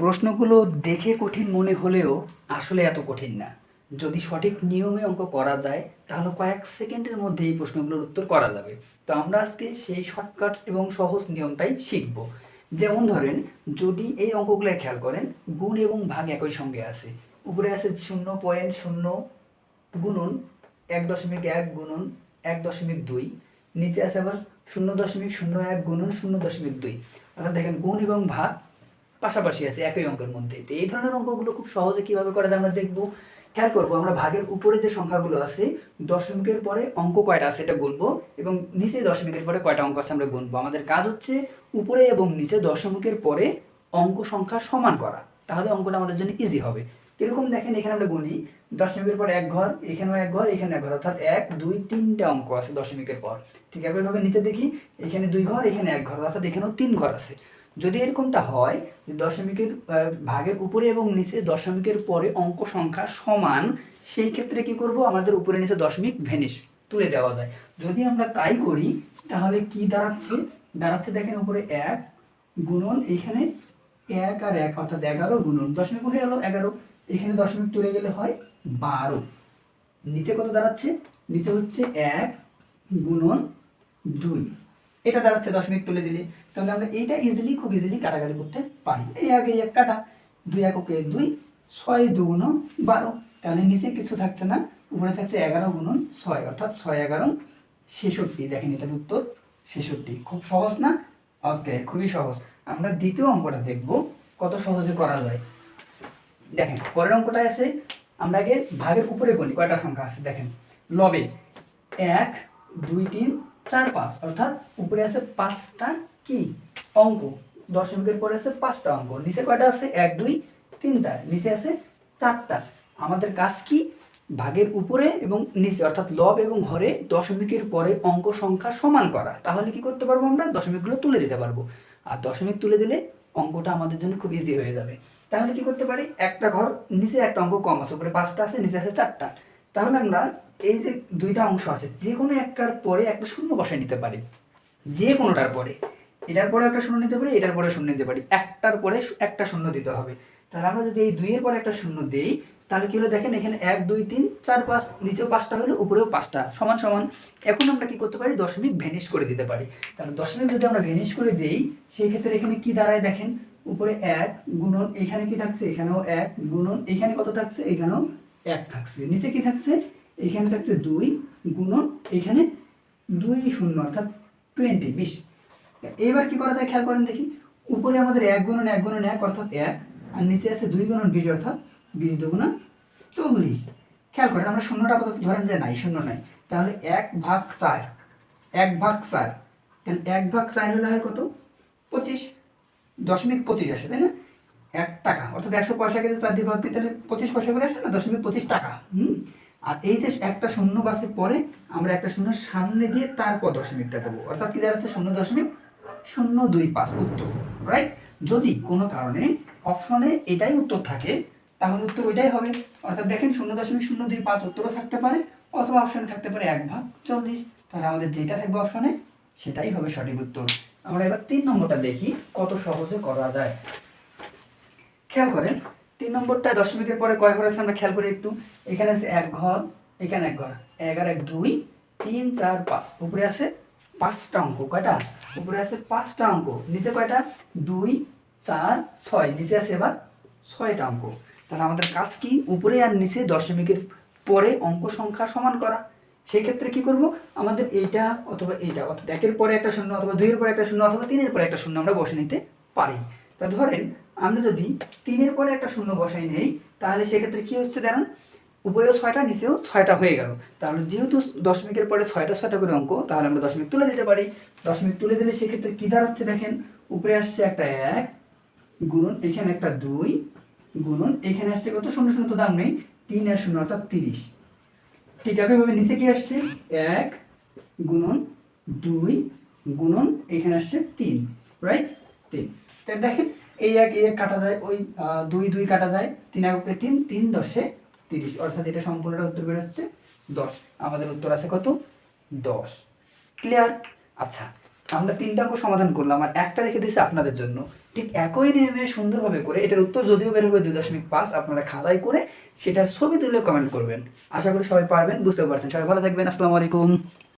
প্রশ্নগুলো দেখে কঠিন মনে হলেও আসলে এত কঠিন না। যদি সঠিক নিয়মে অঙ্ক করা যায়, তাহলে কয়েক সেকেন্ডের মধ্যে এই প্রশ্নগুলোর উত্তর করা যাবে। তো আমরা আজকে সেই শর্টকাট এবং সহজ নিয়মটাই শিখব। যেমন ধরেন, যদি এই অঙ্কগুলো খেয়াল করেন, গুণ এবং ভাগ একই সঙ্গে আছে। উপরে আছে শূন্য পয়েন্ট শূন্য গুণন এক দশমিক এক গুণন এক দশমিক দুই। নিচে আছে আবার শূন্য দশমিক শূন্য এক গুণন শূন্য দশমিক দুই। অর্থাৎ দেখেন, গুণ এবং ভাগ পাশাপাশি আছে একই অঙ্কের মধ্যে। তো এই ধরনের অঙ্কগুলো খুব সহজে কীভাবে করা যায় আমরা দেখব? খেয়াল করব, আমরা ভাগের উপরে যে সংখ্যাগুলো আছে, দশমিকের পরে অঙ্ক কয়টা আছে এটা গুনবো এবং নিচে দশমিকের পরে কয়টা অঙ্ক আছে আমরা গুনবো। আমাদের কাজ হচ্ছে উপরে এবং নিচে দশমিকের পরে অঙ্ক সংখ্যা সমান করা। তাহলে অঙ্কটা আমাদের জন্য ইজি হবে। এরকম দেখেন, এখানে আমরা গুনি। দশমিকের পর এক ঘর, এখানেও এক ঘর এখানে এক ঘর। অর্থাৎ এক, দুই, তিনটা অঙ্ক আছে দশমিকের পর। ঠিক একইভাবে নিচে দেখি, এখানে দুই ঘর, এখানে এক ঘর। অর্থাৎ এখানেও তিন ঘর আছে। যদি এরকমটা হয় যে দশমিকের ভাগের উপরে এবং নিচে দশমিকের পরে অঙ্ক সংখ্যা সমান, সেই ক্ষেত্রে কি করব? আমাদের উপরে নিচে দশমিক ভেনিস তুলে দেওয়া যায়। যদি আমরা তাই করি, তাহলে কি দাঁড়াচ্ছে? দাঁড়াচ্ছে দেখেন উপরে এক গুণন, এখানে এক আর এক, অর্থাৎ এগারো গুণন। দশমিক হয়ে গেল এগারো, এখানে দশমিক তুলে গেলে হয় বারো। নিচে কত দাঁড়াচ্ছে? নিচে হচ্ছে এক গুণন দুই। এটা দাঁড়াচ্ছে দশমিক তুলে দিলে। তাহলে আমরা এইটা ইজিলি খুব ইজিলি কাটাকাটি করতে পারি। এই আগে এক কাটা, দুই এক এককে দুই, ছয় দুগুণ বারো। তাহলে নিচে কিছু থাকছে না, উপরে থাকছে এগারো গুণন ছয়, অর্থাৎ ছয় এগারো ছেষট্টি। দেখেন এটার উত্তর ছেষট্টি। খুব সহজ না? ওকে খুবই সহজ। আমরা দ্বিতীয় অঙ্কটা দেখব, কত সহজে করা যায়। দেখেন, পরের অঙ্কটায় আছে, আমরা আগে ভাগের উপরে বলি, কয়টা সংখ্যা আছে দেখেন। লবে এক, দুই, তিন চার পাঁচ, অর্থাৎ উপরে আছে পাঁচটা কি? অঙ্ক। দশমিকের পরে আছে পাঁচটা অঙ্ক। নিচে কয়টা আছে? এক, দুই তিন চার নিচে আছে চারটা। আমাদের কাজ কি? ভাগের উপরে এবং নিচে, অর্থাৎ লব এবং হরে দশমিকের পরে অঙ্ক সংখ্যা সমান করা। তাহলে কি করতে পারব আমরা? দশমিকগুলো তুলে দিতে পারব। আর দশমিক তুলে দিলে অঙ্কটা আমাদের জন্য খুব ইজি হয়ে যাবে। তাহলে কি করতে পারি? একটা ঘর, নিচে একটা অঙ্ক কম আছে। উপরে পাঁচটা আছে, নিচে আছে চারটা। তাহলে আমরা এই যে দুইটা অংশ আছে, যে কোনো একটার পরে একটা শূন্য বসায় নিতে পারি। যে কোনোটার পরে। এটার পরে একটা শূন্য নিতে পারি, এটার পরে শূন্য নিতে পারি। একটার পরে একটা শূন্য দিতে হবে। তাহলে আমরা যদি এই দুইয়ের পরে একটা শূন্য দিই, তাহলে কি হলো দেখেন, এখানে এক, দুই, তিন, চার, পাঁচ, নিচেও পাঁচটা হলো, উপরেও পাঁচটা। সমান সমান। এখন আমরা কি করতে পারি? দশমিক ভেনিশ করে দিতে পারি। তাহলে দশমিক যদি আমরা ভেনিশ করে দিই, সেই ক্ষেত্রে এখানে কি দাঁড়ায় দেখেন? উপরে এক গুণন, এখানে কি থাকছে? এখানেও এক গুণন, এখানে কত থাকছে? এখানেও এক থাকছে, নিচে কি থাকছে? এখানে থাকছে দুই গুণন এখানে দুই শূন্য, অর্থাৎ টোয়েন্টি বিশ। এবার কি করা যায় খেয়াল করেন দেখি, উপরে আমাদের এক গুণন এক গুণন এক, অর্থাৎ এক, আর নিচে আছে দুই গুণন বিশ, অর্থাৎ বিশ দুগুণা চল্লিশ। খেয়াল করেন, আমরা শূন্যটা আপাতত ধরেন যে নাই, শূন্য নাই। তাহলে এক ভাগ চার, এক ভাগ চার। তাহলে এক ভাগ চার হলে হয় কত? পঁচিশ। দশমিক পঁচিশ আসে, তাই না? এক টাকা। অর্থাৎ একশো পয়সা কেজি চার দিয়ে ভাগ দিই তাহলে পঁচিশ পয়সা করে আসে না? দশমিক পঁচিশ টাকা। হুম? আর এই যে একটা শূন্য বাসে পরে আমরা একটা শূন্য সামনে দিয়ে তারপর দশমিকটা দেবো। অর্থাৎ কি দাঁড়াচ্ছে? শূন্য দশমিক শূন্য দুই পাঁচ উত্তর রাইট যদি কোনো কারণে অপশনে এটাই উত্তর থাকে, তাহলে উত্তর ওইটাই হবে। অর্থাৎ দেখেন শূন্য দশমিক শূন্য দুই পাঁচ উত্তরও থাকতে পারে, অথবা অপশনে থাকতে পারে এক ভাগ চল্লিশ। তাহলে আমাদের যেটা থাকবে অপশনে সেটাই হবে সঠিক উত্তর। আমরা এবার তিন নম্বরটা দেখি, কত সহজে করা যায়। খেয়াল করেন, তিন নম্বরটা দশমিকের পরে কয় ঘর আছে আমরা খেয়াল করি একটু। এখানে আছে এক ঘর, এখানে এক ঘর। এক আর এক, দুই, তিন, চার, পাঁচ। উপরে আছে পাঁচটা অঙ্ক। কয়টা? উপরে আছে পাঁচটা অঙ্ক। নিচে কয়টা? দুই, চার, ছয়। নিচে আছে এবার ছয়টা অঙ্ক। তাহলে আমাদের কাজ কি? উপরে আর নিচে দশমিকের পরে অঙ্ক সংখ্যা সমান করা। সেই ক্ষেত্রে কি করব? আমাদের এইটা অথবা এইটা, অর্থাৎ একের পরে একটা শূন্য অথবা দুইয়ের পরে একটা শূন্য অথবা তিনের পরে একটা শূন্য আমরা বসে নিতে পারি। তা ধরেন, আমরা যদি তিনের পরে একটা শূন্য বসাই নেই, তাহলে সেক্ষেত্রে কি হচ্ছে দাঁড়ান উপরেও ছয়টা, নিচেও ছয়টা হয়ে গেল। তাহলে যেহেতু দশমিকের পরে ছয়টা ছয়টা করে অঙ্ক, তাহলে আমরা দশমিক তুলে দিতে পারি। দশমিক তুলে দিলে সেক্ষেত্রে কী দাঁড়াচ্ছে দেখেন? উপরে আসছে একটা এক, গুণন এখানে একটা দুই, গুণন এখানে আসছে কত? শূন্য শূন্য তো দাম নেই, তিন আর শূন্য অর্থাৎ তিরিশ। ঠিক একইভাবে নিচে কি আসছে? এক, গুণন দুই, গুণন এখানে আসছে তিন রাইট তিন। তাই দেখেন, এই এক এই এক কাটা যায়, ওই দুই দুই কাটা যায়, তিন এককে তিন তিন দশে তিরিশ। অর্থাৎ এটা সম্পূর্ণটা উত্তর বেরোচ্ছে দশ। আমাদের উত্তর আছে কত? দশ। ক্লিয়ার আচ্ছা আমরা তিনটা অঙ্ক সমাধান করলাম, আর একটা রেখে দিয়েছি আপনাদের জন্য। ঠিক একই নিয়মে সুন্দরভাবে করে এটার উত্তর যদিও বের হবে দুই দশমিক পাঁচ, আপনারা খাতাই করে সেটার ছবি তুলে কমেন্ট করবেন। আশা করি সবাই পারবেন বুঝতে পারছেন। সবাই ভালো থাকবেন, আসসালামু আলাইকুম।